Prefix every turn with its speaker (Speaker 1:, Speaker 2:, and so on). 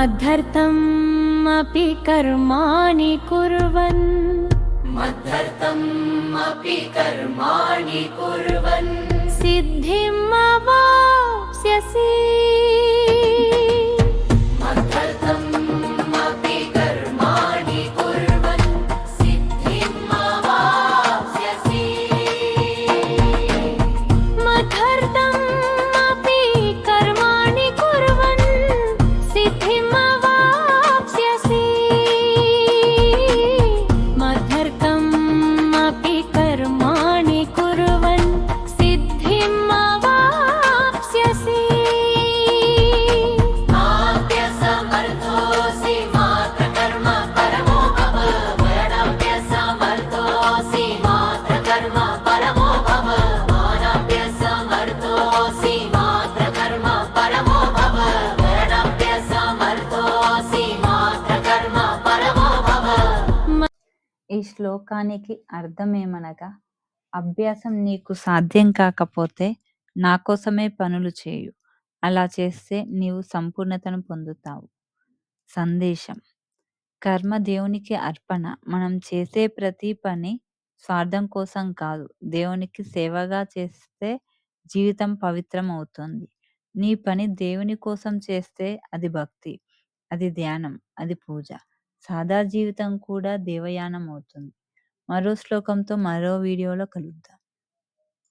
Speaker 1: मद्धर्थम् अपि कर्माणि कुर्वन्। मद्धर्थम् अपि कर्माणि कुर्वन्।
Speaker 2: ఈ శ్లోకానికి అర్థమేమనగా అభ్యాసం నీకు సాధ్యం కాకపోతే నా కోసమే పనులు చేయు. అలా చేస్తే నీవు సంపూర్ణతను పొందుతావు. సందేశం. కర్మ దేవునికి అర్పణ. మనం చేసే ప్రతి పని స్వార్థం కోసం కాదు. దేవునికి సేవగా చేస్తే జీవితం పవిత్రం అవుతుంది. నీ పని దేవుని కోసం చేస్తే అది భక్తి అది ధ్యానం అది పూజ. సాదా జీవితం కూడా దేవయానం అవుతుంది. మరో శ్లోకంతో మరో వీడియోలో కలుద్దాం.